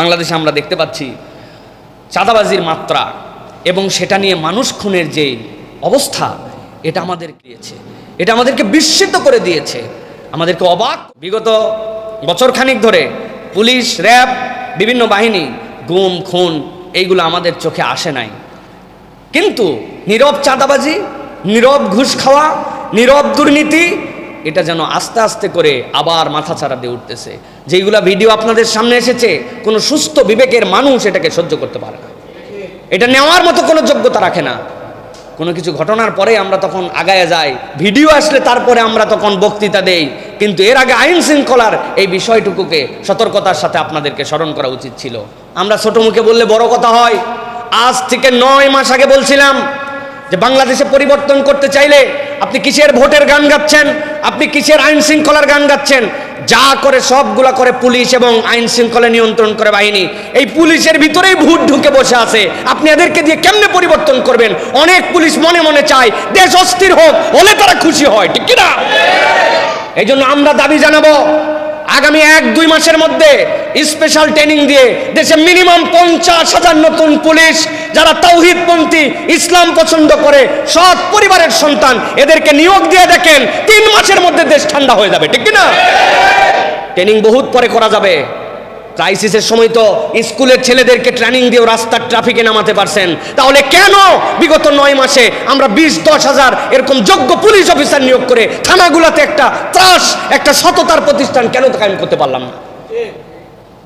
বাংলাদেশে আমরা দেখতে পাচ্ছি চাঁদাবাজির মাত্রা এবং সেটা নিয়ে মানুষ খুনের যে অবস্থা, এটা আমাদের দিয়েছে। এটা আমাদেরকে বিস্মিত করে দিয়েছে। আমাদেরকে অবাক। বিগত বছরখানিক ধরে পুলিশ, র্যাব, বিভিন্ন বাহিনী, গুম, খুন, এইগুলো আমাদের চোখে আসে নাই। কিন্তু নীরব চাঁদাবাজি, নীরব ঘুষ খাওয়া, নীরব দুর্নীতি এটা যেন আস্তে আস্তে করে আবার মাথা ছাড়া দিয়ে উঠতেছে। যেইগুলা ভিডিও আপনাদের সামনে এসেছে, কোনো সুস্থ বিবেকের মানুষ এটাকে সহ্য করতে পারে না। এটা নেওয়ার মতো কোনো যোগ্যতা রাখে না। কোনো কিছু ঘটনার পরে আমরা তখন আগায় যাই, ভিডিও আসলে তারপরে আমরা তখন বক্তৃতা দেই, কিন্তু এর আগে আইন শৃঙ্খলার এই বিষয়টুকুকে সতর্কতার সাথে আপনাদেরকে স্মরণ করা উচিত ছিল। আমরা ছোট মুখে বললে বড় কথা হয়। আজ থেকে নয় মাস আগে বলছিলাম যে বাংলাদেশে পরিবর্তন করতে চাইলে আপনি কিসের ভোটের গান গাচ্ছেন? আপনি কিসের আইন শৃঙ্খলার গান গাচ্ছেন? যা করে সবগুলা করে পুলিশ এবং আইন শৃঙ্খলা নিয়ন্ত্রণ করে বাহিনী। এই পুলিশের ভিতরেই ভূত ঢুকে বসে আছে। আপনি এদেরকে দিয়ে কেমনে পরিবর্তন করবেন? অনেক পুলিশ মনে মনে চায়, দেশ অস্থির হোক, হলে তারা খুশি হয়, ঠিক কিনা? এই জন্য আমরা দাবি জানাব আগামী এক, দুই মাসের মধ্যে স্পেশাল ট্রেনিং দিয়ে দেশে মিনিমাম পঞ্চাশ হাজার নতুন পুলিশ যারা তৌহিদপন্থী, ইসলাম পছন্দ করে, সৎ পরিবারের সন্তান, এদেরকে নিয়োগ দিয়ে দেখেন তিন মাসের মধ্যে দেশ ঠান্ডা হয়ে যাবে, ঠিক কিনা? ট্রেনিং বহুত পরে করা যাবে। ক্রাইসিসের সময় তো স্কুলের ছেলেদেরকে ট্রেনিং দিয়েও রাস্তার ট্রাফিকে নামাতে পারছেন। তাহলে কেন বিগত নয় মাসে আমরা বিশ, দশ হাজার এরকম যোগ্য পুলিশ অফিসার নিয়োগ করে থানাগুলোতে একটা ত্রাস, একটা সততার প্রতিষ্ঠান কেন কায়েম করতে পারলাম না?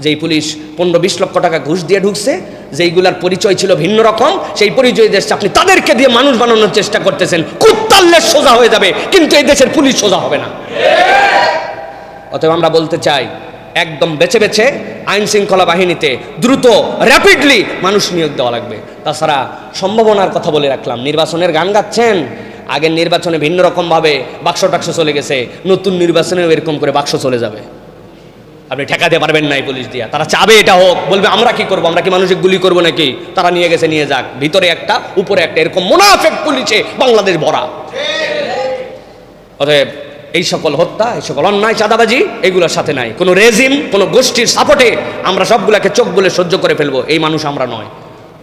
যেই পুলিশ পনেরো, বিশ লক্ষ টাকা ঘুষ দিয়ে ঢুকছে, যেইগুলার পরিচয় ছিল ভিন্ন রকম, সেই পরিচয় দেশে আপনি তাদেরকে দিয়ে মানুষ বানানোর চেষ্টা করতেছেন, কুত্তাল্লে সোজা হয়ে যাবে, কিন্তু এই দেশের পুলিশ সোজা হবে না। অতএব আমরা বলতে চাই একদম বেছে বেছে আইন শৃঙ্খলা বাহিনীতে দ্রুত র্যাপিডলি মানুষ নিয়োগ দেওয়া লাগবে। তাছাড়া সম্ভাবনার কথা বলে রাখলাম, নির্বাচনের গান গাচ্ছেন, আগের নির্বাচনে ভিন্ন রকমভাবে বাক্স টাক্স চলে গেছে, নতুন নির্বাচনেও এরকম করে বাক্স চলে যাবে। আপনি ঠেকাতে পারবেন না পুলিশ দিয়া। তারা চাবে এটা হোক, বলবে আমরা কি করব, আমরা কি মানুষের গুলি করব নাকি? তারা নিয়ে গেছে, নিয়ে যাক। ভিতরে একটা, উপরে একটা, এরকম মোনাফেক পুলিশে বাংলাদেশ ভরা। অতএব এই সকল হত্যা, এই সকল অন্যায়, চাঁদাবাজি, এগুলোর সাথে নাই। কোনো রেজিম, কোনো গোষ্ঠীর সাপোর্টে আমরা সবগুলাকে চোখ বলে সহ্য করে ফেলব। এই মানুষ আমরা নয়।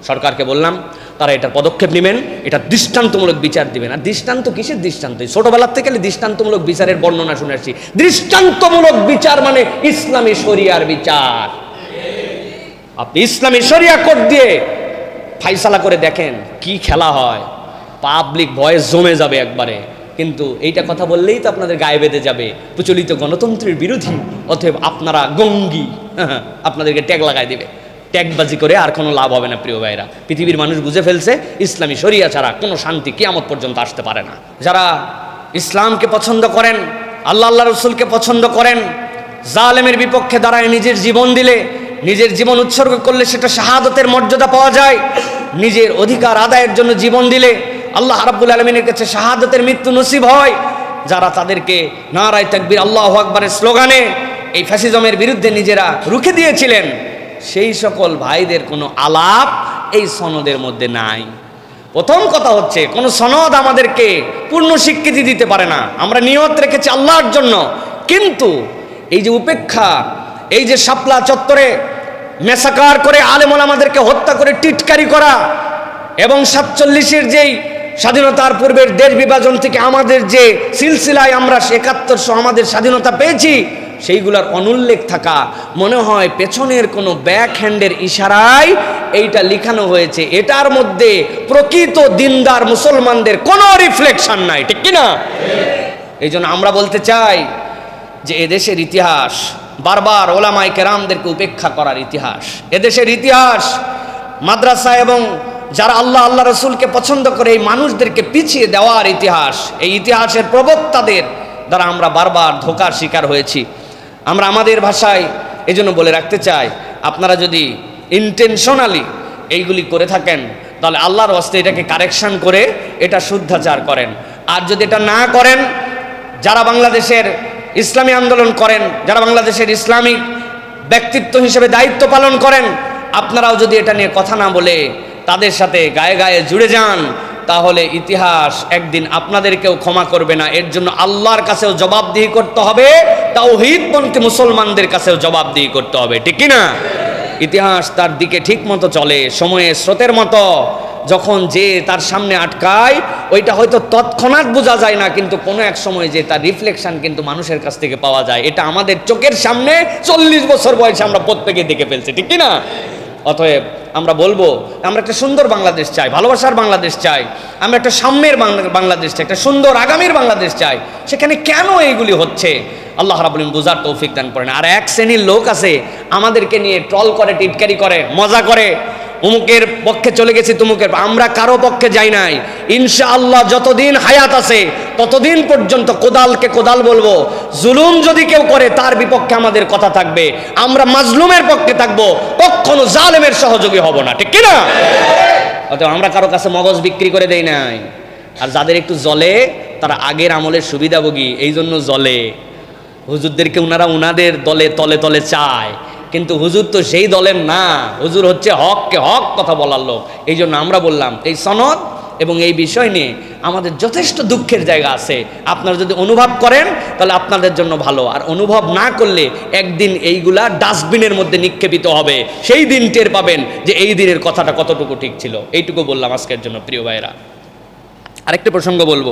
সরকারকে বললাম, তারা এটার পদক্ষেপ নেবেন, এটা দৃষ্টান্তমূলক বিচার দিবেন। আর দৃষ্টান্ত কিসের দৃষ্টান্ত? ছোটবেলার থেকে দৃষ্টান্তমূলক বিচারের বর্ণনা শুনে আসছি। দৃষ্টান্তমূলক বিচার মানে ইসলামী শরিয়ার বিচার। আপনি ইসলামী শরিয়া কোড দিয়ে ফাইসালা করে দেখেন, কি খেলা হয়। পাবলিক ভয়েস জমে যাবে একবারে। কিন্তু এইটা কথা বললেই তো আপনাদের গায়ে বেঁধে যাবে। প্রচলিত গণতন্ত্রের বিরোধী, অতএব আপনারা গঙ্গি, আপনাদেরকে ট্যাগ লাগাই দিবে। ট্যাগবাজি করে আর কোনো লাভ হবে না, প্রিয় ভাইরা। পৃথিবীর মানুষ বুঝে ফেলছে, ইসলামী শরিয়া ছাড়া কোনো শান্তি কিয়ামত পর্যন্ত আসতে পারে না। যারা ইসলামকে পছন্দ করেন, আল্লাহ আল্লাহ রসুলকে পছন্দ করেন, জালেমের বিপক্ষে দাঁড়ায় নিজের জীবন দিলে, নিজের জীবন উৎসর্গ করলে সেটা শাহাদতের মর্যাদা পাওয়া যায়, নিজের অধিকার আদায়ের জন্য জীবন দিলে আল্লাহ রাব্বুল আলমিনের কাছে শাহাদতের মৃত্যু নসিব হয়, যারা তাদেরকে নারায় তাকবির, আল্লাহ আকবরের স্লোগানে এই ফ্যাসিজমের বিরুদ্ধে নিজেরা রুখে দিয়েছিলেন। সেই সকল ভাইদের কোনো আলাপ এই সনদের মধ্যে নাই। প্রথম কথা হচ্ছে, কোনো সনদ আমাদেরকে পূর্ণ স্বীকৃতি দিতে পারে না। আমরা নিয়ত রেখেছি আল্লাহর জন্য। কিন্তু এই যে উপেক্ষা, এই যে শাপলা চত্বরে মেসাকার করে আলেমল আমাদেরকে হত্যা করে টিটকারি করা এবং সাতচল্লিশের যেই স্বাধীনতার পূর্বের দেশ বিভাজন থেকে আমাদের যে সিলসিলায় আমরা একাত্তরশো আমাদের স্বাধীনতা পেয়েছি, সেইগুলার অনুল্লেখ থাকা মনে হয় পেছনের কোনো ব্যাক হ্যান্ডের ইশারায় এইটা লিখানো হয়েছে। এটার মধ্যে প্রকৃত দিনদার মুসলমানদের কোনো রিফ্লেকশন নাই, ঠিক কিনা? এই জন্য আমরা বলতে চাই যে এদেশের ইতিহাস, বারবার ওলামাই কেরামদেরকে উপেক্ষা করার ইতিহাস। এদেশের ইতিহাস মাদ্রাসা এবং যারা আল্লাহ আল্লাহ রসুলকে পছন্দ করে এই মানুষদেরকে পিছিয়ে দেওয়ার ইতিহাস, এই ইতিহাসের প্রবক্তাদের দ্বারা আমরা বারবার ধোকার শিকার হয়েছি। আমরা আমাদের ভাষায় এই জন্য বলে রাখতে চাই, আপনারা যদি ইন্টেনশনালি এইগুলি করে থাকেন, তাহলে আল্লাহর হস্তে এটাকে কারেকশন করে এটা শুদ্ধাচার করেন। আর যদি এটা না করেন, যারা বাংলাদেশের ইসলামী আন্দোলন করেন, যারা বাংলাদেশের ইসলামিক ব্যক্তিত্ব হিসেবে দায়িত্ব পালন করেন, আপনারাও যদি এটা নিয়ে কথা না বলে তাদের সাথে গায়ে গায়ে জুড়ে যান, তাহলে ইতিহাস একদিন আপনাদেরকেও ক্ষমা করবে না। এর জন্য আল্লাহর কাছেও জবাবদিহি করতে হবে তাও হিদপন্থী মুসলমানদের কাছেও জবাবদিহি করতে হবে, ঠিক না ইতিহাস তার দিকে ঠিক মতো চলে, সময়ে স্রোতের মতো, যখন যে তার সামনে আটকায়, ওইটা হয়তো তৎক্ষণাৎ বোঝা যায় না, কিন্তু কোনো এক সময় যে তার রিফ্লেকশন কিন্তু মানুষের কাছ থেকে পাওয়া যায়। এটা আমাদের চোখের সামনে চল্লিশ বছর বয়সে আমরা প্রত্যেকে দেখে ফেলছি, ঠিক কি না অতএব আমরা বলব, আমরা একটা সুন্দর বাংলাদেশ চাই, ভালোবাসার বাংলাদেশ চাই, আমরা একটা সাম্যের বাংলা- বাংলাদেশ চাই, একটা সুন্দর আগামীর বাংলাদেশ চাই। সেখানে কেন এইগুলি হচ্ছে? আল্লাহ রাবুল বুঝার তৌফিক দান করেন। আর এক শ্রেণির লোক আছে, আমাদেরকে নিয়ে ট্রল করে, টিটকারি করে, মজা করে। উমুকের পক্ষে চলে গেছি তুমুকের আমরা কারও পক্ষে যাই নাই। ইনশা আল্লাহ যতদিন হায়াত আছে, ততদিন পর্যন্ত কোদালকে কোদাল বলব। জুলুম যদি কেউ করে, তার বিপক্ষে আমাদের কথা থাকবে। আমরা মাজলুমের পক্ষে থাকব, কখনো জালেমের সহযোগী হব না। ঠিক কিনা? অতএব আমরা কারও কাছে মগজ বিক্রি করে দেই নাই। আর যাদের একটু জলে, তারা আগের আমলের সুবিধাভোগী এই জন্য জলে। হুজুরদেরকে ওনারা ওনাদের দলে, তলে তলে চায়। কিন্তু হুজুর তো সেই দলের না। হুজুর হচ্ছে হককে হক কথা বলার লোক। এই জন্য আমরা বললাম, এই সনদ এবং এই বিষয় নিয়ে আমাদের যথেষ্ট দুঃখের জায়গা আছে। আপনারা যদি অনুভব করেন, তাহলে আপনাদের জন্য ভালো। আর অনুভব না করলে একদিন এইগুলা ডাস্টবিনের মধ্যে নিক্ষেপিত হবে। সেই দিন টের পাবেন যে এই দিনের কথাটা কতটুকু ঠিক ছিল। এইটুকু বললাম আজকের জন্য, প্রিয় ভাইরা আরেকটা প্রসঙ্গ বলব।